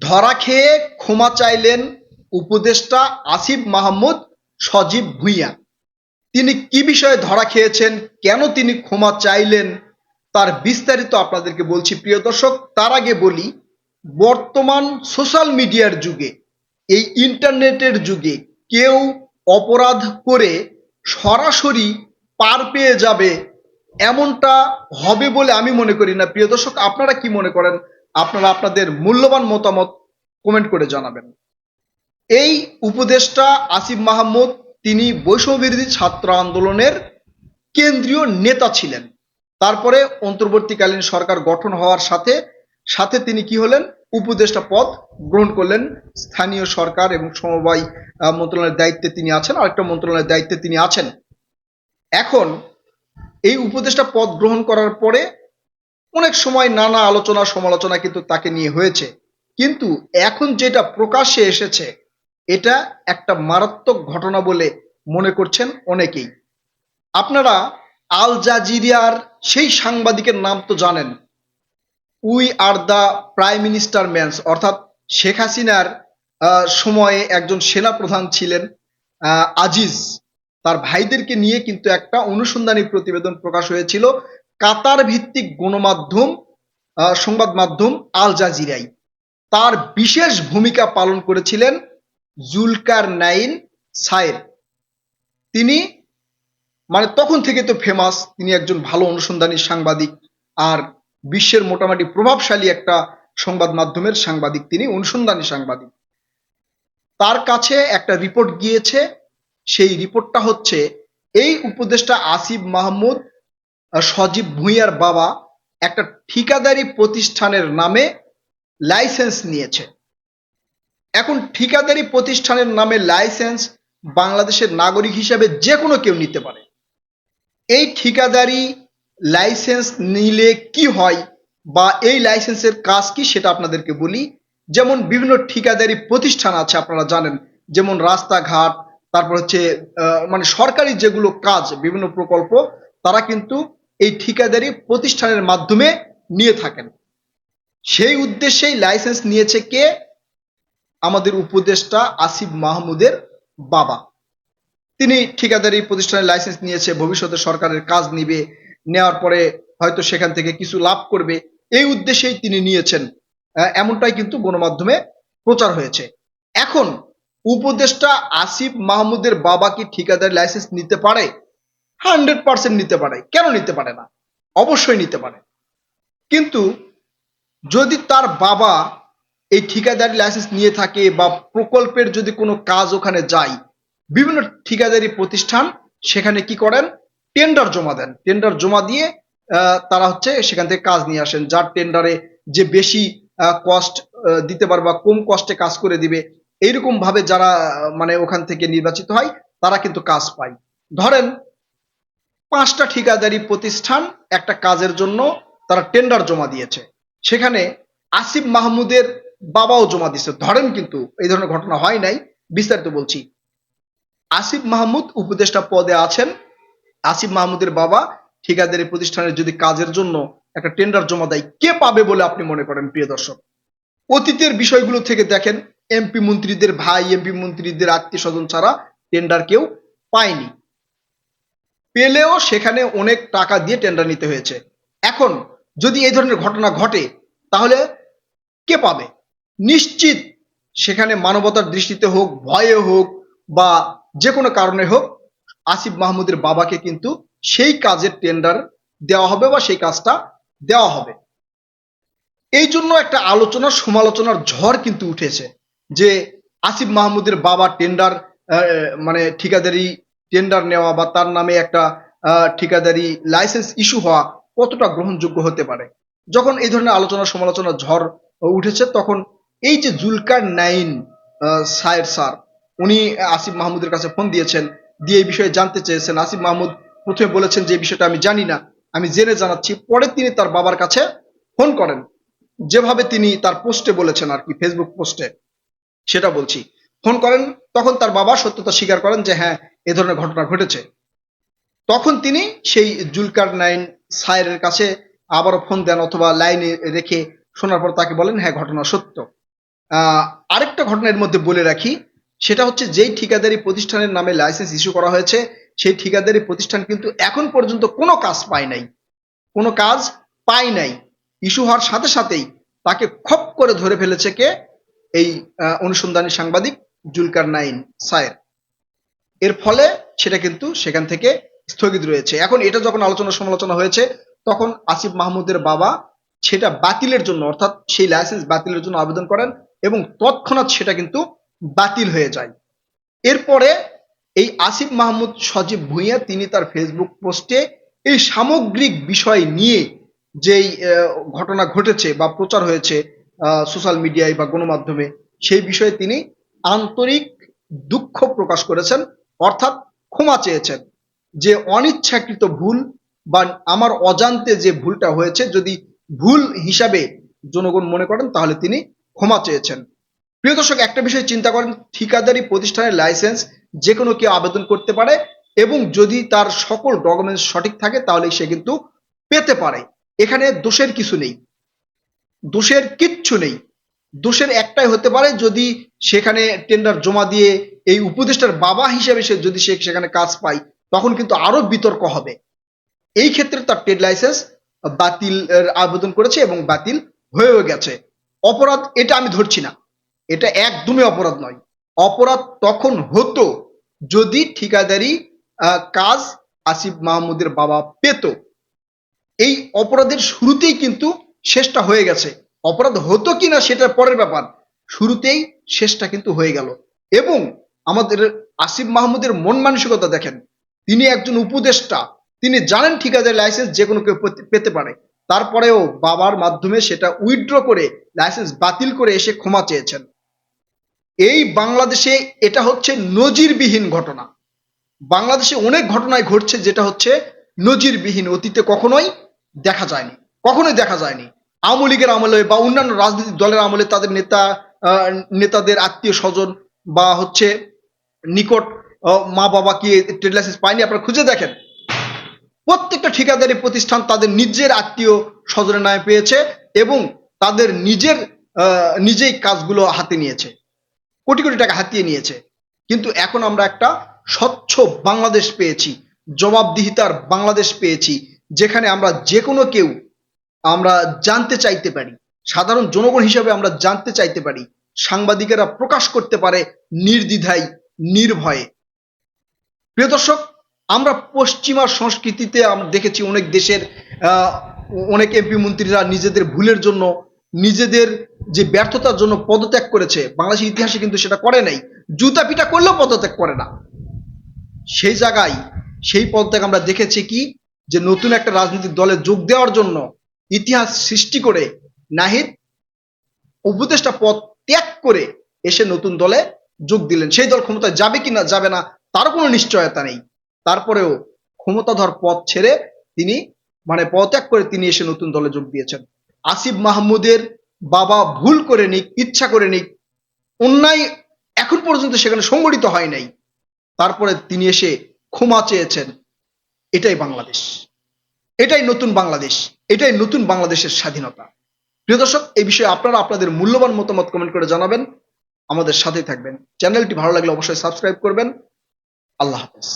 ধরা খেয়ে ক্ষমা চাইলেন উপদেষ্টা আসিফ মাহমুদ সজীব ভুঁইয়া। তিনি কি বিষয়ে ধরা খেয়েছেন, কেন তিনি ক্ষমা চাইলেন, তার বিস্তারিত আপনাদেরকে বলছি। প্রিয় দর্শক, তার আগে বলি, বর্তমান সোশ্যাল মিডিয়ার যুগে, এই ইন্টারনেটের যুগে কেউ অপরাধ করে সরাসরি পার পেয়ে যাবে, এমনটা হবে বলে আমি মনে করি না। প্রিয় দর্শক, আপনারা কি মনে করেন? আপনারা আপনাদের মূল্যবান মতামত কমেন্ট করে জানাবেন। এই উপদেষ্টা আসিফ মাহমুদ, তিনি বৈষম্যবিরোধী ছাত্র আন্দোলনের কেন্দ্রীয় নেতা ছিলেন। তারপরে অন্তর্বর্তীকালীন সরকার গঠন হওয়ার সাথে সাথে তিনি কি হলেন? উপদেষ্টা পদ গ্রহণ করলেন। স্থানীয় সরকার এবং সমবায় মন্ত্রণালয়ের দায়িত্বে তিনি আছেন। আরেকটা মন্ত্রণালয়ের দায়িত্বে তিনি আছেন। এখন, এই উপদেষ্টা পদ গ্রহণ করার পরে অনেক সময় নানা আলোচনা, সমালোচনা কিন্তু তাকে নিয়ে হয়েছে। কিন্তু এখন যেটা প্রকাশ্যে এসেছে, এটা একটা মারাত্মক ঘটনা বলে মনে করছেন অনেকেই। আপনারা আল জাজিরিয়ার সেই সাংবাদিকের নাম তো জানেন। We are the prime minister man's, অর্থাৎ শেখ হাসিনার সময়ে একজন সেনা প্রধান ছিলেন আজিজ। তার ভাইদেরকে নিয়ে কিন্তু একটা অনুসন্ধানী প্রতিবেদন প্রকাশ হয়েছিল। কাতার ভিত্তিক গণমাধ্যম সংবাদ মাধ্যম আল জাজিরাই। তার বিশেষ ভূমিকা পালন করেছিলেন জুলকার নাইন সায়ের। তিনি মানে তখন থেকে তো ফেমাস তিনি একজন ভালো অনুসন্ধানী সাংবাদিক আর বিশ্বের মোটামুটি প্রভাবশালী একটা সংবাদ মাধ্যমের সাংবাদিক, তিনি অনুসন্ধানী সাংবাদিক। তার কাছে একটা রিপোর্ট গিয়েছে, সেই রিপোর্টটা হচ্ছে, এই উপদেষ্টা আসিফ মাহমুদ সজীব ভুঁইয়ার বাবা একটা ঠিকাদারি প্রতিষ্ঠানের নামে লাইসেন্স নিয়েছে। এখন ঠিকাদারি প্রতিষ্ঠানের নামে লাইসেন্স বাংলাদেশের নাগরিক হিসাবে যে কোনো কেউ নিতে পারে। এই ঠিকাদারি লাইসেন্স নিলে কি হয় বা এই লাইসেন্সের কাজ কি সেটা আপনাদেরকে বলি। যেমন বিভিন্ন ঠিকাদারি প্রতিষ্ঠান আছে, আপনারা জানেন, যেমন রাস্তাঘাট, তারপর হচ্ছে মানে সরকারি যেগুলো কাজ, বিভিন্ন প্রকল্প, তারা কিন্তু এই ঠিকাদারি প্রতিষ্ঠানের মাধ্যমে নিয়ে থাকেন। সেই উদ্দেশ্যেই লাইসেন্স নিয়েছে কে? আমাদের উপদেষ্টা আসিফ মাহমুদের বাবা। তিনি ঠিকাদারি প্রতিষ্ঠানের লাইসেন্স নিয়েছে, ভবিষ্যতে সরকারের কাজ নিবে, নেওয়ার পরে হয়তো সেখান থেকে কিছু লাভ করবে। এই উদ্দেশ্যেই তিনি নিয়েছেন। এমনটাই কিন্তু গণমাধ্যমে প্রচার হয়েছে। এখন উপদেষ্টা আসিফ মাহমুদের বাবা কি ঠিকাদারি লাইসেন্স নিতে পারে? হান্ড্রেড পার্সেন্ট নিতে পারে। কেন নিতে পারে না? অবশ্যই নিতে পারে। কিন্তু যদি তার বাবা এই ঠিকাদারি লাইসেন্স নিয়ে থাকে বা প্রকল্পের যদি কোনো কাজ ওখানে যায়, বিভিন্ন ঠিকাদারি প্রতিষ্ঠান সেখানে কি করেন? টেন্ডার জমা দেন। টেন্ডার জমা দিয়ে তারা হচ্ছে সেখান থেকে কাজ নিয়ে আসেন। যার টেন্ডারে যে বেশি কস্ট দিতে পারবে বা কম কষ্টে কাজ করে দিবে, এইরকম ভাবে যারা মানে ওখান থেকে নির্বাচিত হয়, তারা কিন্তু কাজ পায়। ধরেন পাঁচটা ঠিকাদারি প্রতিষ্ঠান একটা কাজের জন্য তারা টেন্ডার জমা দিয়েছে। সেখানে আসিফ মাহমুদের বাবাও জমা দিয়েছে। ধরেন কিন্তু এই ধরনের ঘটনা হয় নাই, বিস্তারিত বলছি। আসিফ মাহমুদ উপদেষ্টা পদে আছেন। আসিফ মাহমুদের বাবা ঠিকাদারি প্রতিষ্ঠানের যদি কাজের জন্য একটা টেন্ডার জমা দেয়, কে পাবে বলে আপনি মনে করেন, প্রিয় দর্শক? অতীতের বিষয়গুলো থেকে দেখেন, এমপি মন্ত্রীদের ভাই, এমপি মন্ত্রীদের আত্মীয় স্বজন ছাড়া টেন্ডার কেউ পায়নি। পেলেও সেখানে অনেক টাকা দিয়ে টেন্ডার নিতে হয়েছে। এখন যদি এই ধরনের ঘটনা ঘটে, তাহলে কে পাবে? নিশ্চিত সেখানে মানবতার দৃষ্টিতে হোক, ভয়ে হোক, বা যে কোনো কারণে হোক, আসিফ মাহমুদের বাবাকে কিন্তু সেই কাজের টেন্ডার দেওয়া হবে বা সেই কাজটা দেওয়া হবে। এই জন্য একটা আলোচনা, সমালোচনার ঝড় কিন্তু উঠেছে যে আসিফ মাহমুদের বাবা টেন্ডার মানে ঠিকাদারি টেন্ডার নেওয়া বা তার নামে একটা ঠিকাদারি লাইসেন্স ইস্যু হওয়া কতটা গ্রহণযোগ্য হতে পারে? যখন এই ধরনের আলোচনা সমালোচনা ঝড় উঠেছে, তখন এই যে জুলকার নাইন সায়ের স্যার, উনি আসিফ মাহমুদের কাছে ফোন দিয়েছেন, দিয়ে এই বিষয়ে জানতে চেয়েছেন। আসিফ মাহমুদ প্রথমে বলেছেন যে বিষয়টা আমি জানি না, আমি জেনে জানাচ্ছি। পরে তিনি তার বাবার কাছে ফোন করেন। যেভাবে তিনি তার পোস্টে বলেছেন আর কি ফেসবুক পোস্টে, সেটা বলছি। ফোন করেন, তখন তার বাবা সত্যতা স্বীকার করেন যে হ্যাঁ এ ধরনের ঘটনা ঘটেছে। তখন তিনি সেই জুলকার নাইন সায়ের কাছে আবারও ফোন দেন অথবা লাইনে রেখে শোনার পর তাকে বলেন হ্যাঁ ঘটনা সত্য। আরেকটা ঘটনা এর মধ্যে বলে রাখি, সেটা হচ্ছে যেই ঠিকাদারি প্রতিষ্ঠানের নামে লাইসেন্স ইস্যু করা হয়েছে, সেই ঠিকাদারি প্রতিষ্ঠান কিন্তু এখন পর্যন্ত কোনো কাজ পায় নাই। কোনো কাজ পায় নাই। ইস্যু হওয়ার সাথে সাথেই তাকে খপ করে ধরে ফেলেছে কে? এই অনুসন্ধানী সাংবাদিক জুলকার নাইন সায়ের। এর ফলে সেটা কিন্তু সেখান থেকে স্থগিত রয়েছে। এখন এটা যখন আলোচনা সমালোচনা হয়েছে, তখন আসিফ মাহমুদের বাবা সেটা বাতিলের জন্য, অর্থাৎ সেই লাইসেন্স বাতিলের জন্য আবেদন করেন এবং তৎক্ষণাৎ সেটা কিন্তু বাতিল হয়ে যায়। এরপরে এই আসিফ মাহমুদ সজীব ভুঁইয়া, তিনি তার ফেসবুক পোস্টে এই সামগ্রিক বিষয় নিয়ে যেই ঘটনা ঘটেছে বা প্রচার হয়েছে সোশ্যাল মিডিয়ায় বা গণমাধ্যমে, সেই বিষয়ে তিনি আন্তরিক দুঃখ প্রকাশ করেছেন। অর্থাৎ ক্ষমা চেয়েছেন যে অনিচ্ছাকৃত ভুল বা আমার অজান্তে যে ভুলটা হয়েছে, যদি ভুল হিসাবে জনগণ মনে করেন, তাহলে তিনি ক্ষমা চেয়েছেন। প্রিয় দর্শক, একটা বিষয় চিন্তা করেন, ঠিকাদারি প্রতিষ্ঠানের লাইসেন্স যে কোনো কেউ আবেদন করতে পারে এবং যদি তার সকল ডকুমেন্টস সঠিক থাকে, তাহলে সে কিন্তু পেতে পারে। এখানে দোষের কিছু নেই। দোষের কিচ্ছু নেই। দোষের একটাই হতে পারে যদি সেখানে টেন্ডার জমা দিয়ে এই উপদেষ্টার বাবা হিসেবে সে যদি সে সেখানে কাজ পায়, তখন কিন্তু আরও বিতর্ক হবে। এই ক্ষেত্রে তার ট্রেড লাইসেন্স বাতিল আবেদন করেছে এবং বাতিল হয়েও গেছে। অপরাধ, এটা আমি ধরছি না। এটা একদমই অপরাধ নয়। অপরাধ তখন হতো যদি ঠিকাদারি কাজ আসিফ মাহমুদের বাবা পেত। এই অপরাধের শুরুতেই কিন্তু শেষটা হয়ে গেছে। অপরাধ হতো কিনা সেটা পরের ব্যাপার। শুরুতেই শেষটা কিন্তু হয়ে গেল। এবং আমাদের আসিফ মাহমুদের মন মানসিকতা দেখেন। তিনি একজন উপদেষ্টা। তিনি জানেন ঠিকাদারি লাইসেন্স যে কোনো কেউ পেতে- পারে। তারপরেও বাবার মাধ্যমে সেটা উইথড্র করে লাইসেন্স বাতিল করে এসে ক্ষমা চেয়েছেন। এই বাংলাদেশে এটা হচ্ছে নজিরবিহীন ঘটনা। বাংলাদেশে অনেক ঘটনায় ঘটছে যেটা হচ্ছে নজিরবিহীন, অতীতে কখনোই দেখা যায়নি। কখনোই দেখা যায়নি। আওয়ামী লীগের আমলে বা অন্যান্য রাজনৈতিক দলের আমলে তাদের নেতা নেতাদের আত্মীয় স্বজন বা হচ্ছে নিকট মা বাবা কি ট্রেড লাইসেন্স পায়নি আপনারা খুঁজে দেখেন। প্রত্যেকটা ঠিকাদারি প্রতিষ্ঠান তাদের নিজের আত্মীয় স্বজনের নামে পেয়েছে এবং তাদের নিজের নিজেই কাজগুলো হাতে নিয়েছে। কোটি কোটি টাকা হাতিয়ে নিয়েছে। কিন্তু এখন আমরা একটা স্বচ্ছ বাংলাদেশ পেয়েছি, জবাবদিহিতার বাংলাদেশ পেয়েছি, যেখানে আমরা যে কোনো কেউ আমরা জানতে চাইতে পারি। সাধারণ জনগণ হিসেবে আমরা জানতে চাইতে পারি, সাংবাদিকেরা প্রকাশ করতে পারে নির্দ্বিধায়, নির্ভয়ে। প্রিয় দর্শক, আমরা পশ্চিমা সংস্কৃতিতে আমরা দেখেছি অনেক দেশের অনেক এমপি মন্ত্রীরা নিজেদের ভুলের জন্য, নিজেদের যে ব্যর্থতার জন্য পদত্যাগ করেছে। বাংলাদেশের ইতিহাসে কিন্তু সেটা করে নাই। জুতা পিটা করলেও পদত্যাগ করে না। সেই জায়গায় সেই পদত্যাগ আমরা দেখেছি কি? যে নতুন একটা রাজনৈতিক দলে যোগ দেওয়ার জন্য ইতিহাস সৃষ্টি করে নাহিদ উপদেষ্টা পদ ত্যাগ করে এসে নতুন দলে যোগ দিলেন। সেই দল ক্ষমতায় যাবে কি না যাবে না, তার কোনো নিশ্চয়তা নেই। তারপরেও ক্ষমতাধর পদ ছেড়ে তিনি মানে পদত্যাগ করে তিনি এসে নতুন দলে যোগ দিয়েছেন। আসিফ মাহমুদের বাবা ভুল করে নিক, ইচ্ছা করে নিক, অন্যায় এখন পর্যন্ত সেখানে সংগঠিত হয় নাই। তারপরে তিনি এসে ক্ষমা চেয়েছেন। এটাই বাংলাদেশ। এটাই নতুন বাংলাদেশ, এটাই নতুন বাংলাদেশের স্বাধীনতা। প্রিয় দর্শক, এই বিষয়ে আপনারা আপনাদের মূল্যবান মতামত কমেন্ট করে জানাবেন। আমাদের সাথেই থাকবেন। চ্যানেলটি ভালো লাগলে অবশ্যই সাবস্ক্রাইব করবেন। আল্লাহ হাফেজ।